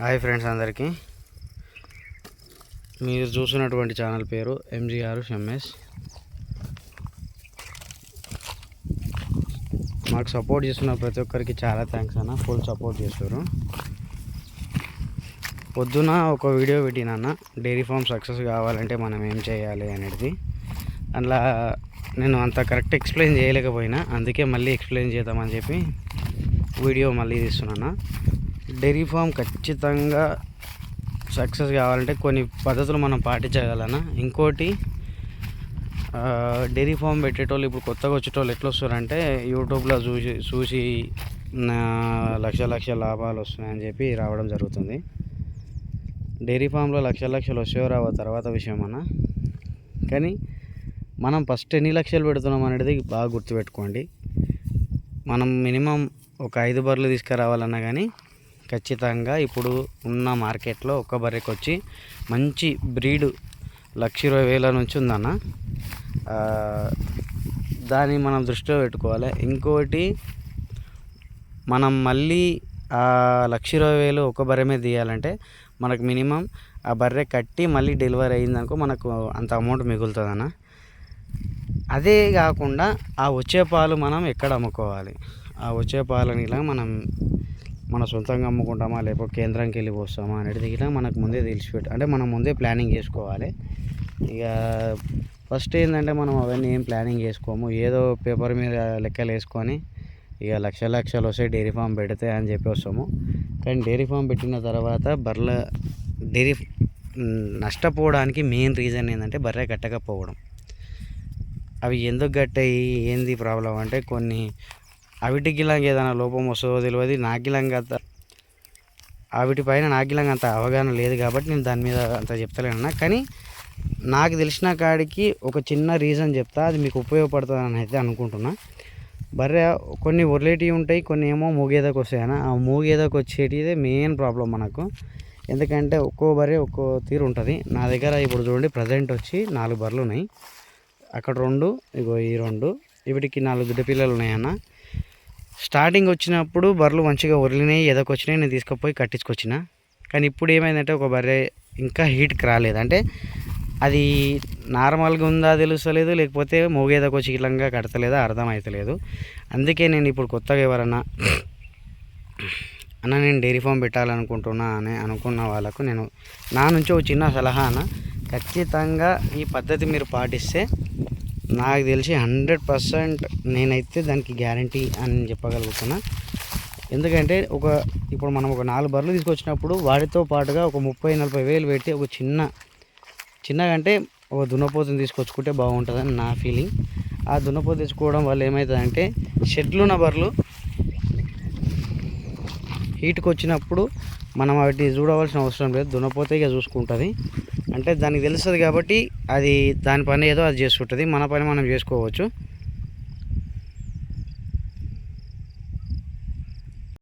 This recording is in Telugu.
హాయ్ ఫ్రెండ్స్ అందరికీ. మీరు చూసినటువంటి ఛానల్ పేరు ఎంజీఆర్ ఎంఎస్. మాకు సపోర్ట్ చేస్తున్న ప్రతి ఒక్కరికి చాలా థ్యాంక్స్ అన్న. ఫుల్ సపోర్ట్ చేస్తారు. పొద్దున ఒక వీడియో పెట్టినన్న డైరీ ఫామ్ సక్సెస్ కావాలంటే మనం ఏం చేయాలి అనేది. అందులో నేను అంత కరెక్ట్ ఎక్స్ప్లెయిన్ చేయలేకపోయినా అందుకే మళ్ళీ ఎక్స్ప్లెయిన్ చేద్దామని చెప్పి వీడియో మళ్ళీ తీస్తున్నాను డైరీ ఫామ్ ఖచ్చితంగా సక్సెస్ కావాలంటే కొన్ని పద్ధతులు మనం పాటించగలనా? ఇంకోటి డైరీ ఫామ్ పెట్టేటోళ్ళు ఇప్పుడు కొత్తగా వచ్చేటోళ్ళు ఎట్లా వస్తారంటే యూట్యూబ్లో చూసి చూసి నా లక్ష లక్ష లాభాలు వస్తున్నాయని చెప్పి రావడం జరుగుతుంది. డైరీ ఫామ్లో లక్ష లక్షలు వచ్చేవో రావ తర్వాత విషయం అన్న. కానీ మనం ఫస్ట్ ఎన్ని లక్షలు పెడుతున్నాం అనేది బాగా గుర్తుపెట్టుకోండి. మనం మినిమం ఒక ఐదు బర్రెలు తీసుకురావాలన్నా కానీ ఖచ్చితంగా ఇప్పుడు ఉన్న మార్కెట్లో ఒక్క బర్రెకి వచ్చి మంచి బ్రీడ్ లక్ష ఇరవై వేల నుంచి ఉందన్న. దాన్ని మనం దృష్టిలో పెట్టుకోవాలి. ఇంకోటి మనం మళ్ళీ ఆ లక్ష ఇరవై వేలు ఒక బర్రె మీద తీయాలంటే మనకు మినిమం ఆ బర్రె కట్టి మళ్ళీ డెలివరీ అయిందనుకో మనకు అంత అమౌంట్ మిగులుతుంది అన్న అదే కాకుండా ఆ వచ్చే పాలు మనం ఎక్కడ అమ్ముకోవాలి? ఆ వచ్చే పాలని ఇలా మనం మన సొంతంగా అమ్ముకుంటామా లేకపోతే కేంద్రానికి వెళ్ళి పోస్తామా అనేది దిగినా మనకు ముందే తెలిసిపెట్టు అంటే మనం ముందే ప్లానింగ్ చేసుకోవాలి. ఇక ఫస్ట్ ఏంటంటే మనం అవన్నీ ఏం ప్లానింగ్ చేసుకోము. ఏదో పేపర్ మీద లెక్కలు వేసుకొని ఇక లక్ష లక్షలు వస్తే డైరీ ఫామ్ పెడితే అని చెప్పి వస్తాము. కానీ డైరీ ఫామ్ పెట్టిన తర్వాత బర్రెల డైరీ నష్టపోవడానికి మెయిన్ రీజన్ ఏంటంటే బర్రె కట్టకపోవడం అవి ఎందుకు గట్టాయి? ఏంది ప్రాబ్లం అంటే కొన్ని అవిటికి ఇలాగ ఏదైనా లోపం వస్తుందో తెలియదు నాకిలాంగ అంత అవిటి పైన నాకిలాంగ అంత అవగాహన లేదు కాబట్టి నేను దాని మీద అంత చెప్తలేనన్నా. కానీ నాకు తెలిసిన కాడికి ఒక చిన్న రీజన్ చెప్తా అది మీకు ఉపయోగపడుతుందని అయితే అనుకుంటున్నా. బర్రె కొన్ని ఒర్లేటివి ఉంటాయి కొన్ని ఏమో మూగేదకు వస్తాయన్న. ఆ మూగేదకు వచ్చేటిదే మెయిన్ ప్రాబ్లం మనకు. ఎందుకంటే ఒక్కో బర్రె ఒక్కో తీరు ఉంటుంది. నా దగ్గర ఇప్పుడు చూడండి ప్రజెంట్ వచ్చి నాలుగు బర్రెలు ఉన్నాయి. అక్కడ రెండు ఇగో ఈ రెండు వీటికి నాలుగు దుడ్డ పిల్లలు ఉన్నాయన్న. స్టార్టింగ్ వచ్చినప్పుడు బర్రెలు మంచిగా ఒరిలినాయి ఎదకొచ్చినాయి నేను తీసుకుపోయి కట్టించుకొచ్చిన. కానీ ఇప్పుడు ఏమైందంటే ఒక బర్రె ఇంకా హీట్కి రాలేదు. అంటే అది నార్మల్గా ఉందా తెలుస్తలేదు లేకపోతే మోగేదకు చీలంగా కడతలేదా అర్థం అవుతలేదు అందుకే నేను ఇప్పుడు కొత్తగా ఎవరన్నా అన్న నేను డైరీ ఫామ్ పెట్టాలనుకుంటున్నా అని అనుకున్న వాళ్ళకు నేను నా నుంచి ఒక చిన్న సలహా అన్న ఖచ్చితంగా ఈ పద్ధతి మీరు పాటిస్తే నాకు తెలిసి హండ్రెడ్ పర్సెంట్ నేనైతే దానికి గ్యారంటీ అని చెప్పగలుగుతున్నా. ఎందుకంటే ఒక ఇప్పుడు మనం ఒక నాలుగు బర్రెలు తీసుకొచ్చినప్పుడు వాటితో పాటుగా ఒక ముప్పై నలభై వేలు పెట్టి ఒక చిన్న చిన్నగా అంటే ఒక దున్నపోతుని తీసుకొచ్చుకుంటే బాగుంటుందని నా ఫీలింగ్. ఆ దున్నపోతు తెచ్చుకోవడం వల్ల ఏమవుతుందంటే షెడ్లు ఉన్న బర్రెలు హీట్కి వచ్చినప్పుడు మనం వాటిని చూడవలసిన అవసరం లేదు. దున్నపోతే ఇక చూసుకుంటుంది. అంటే దానికి తెలుస్తుంది కాబట్టి అది దాని పని ఏదో అది చేసుకుంటుంది. మన పని మనం చేసుకోవచ్చు.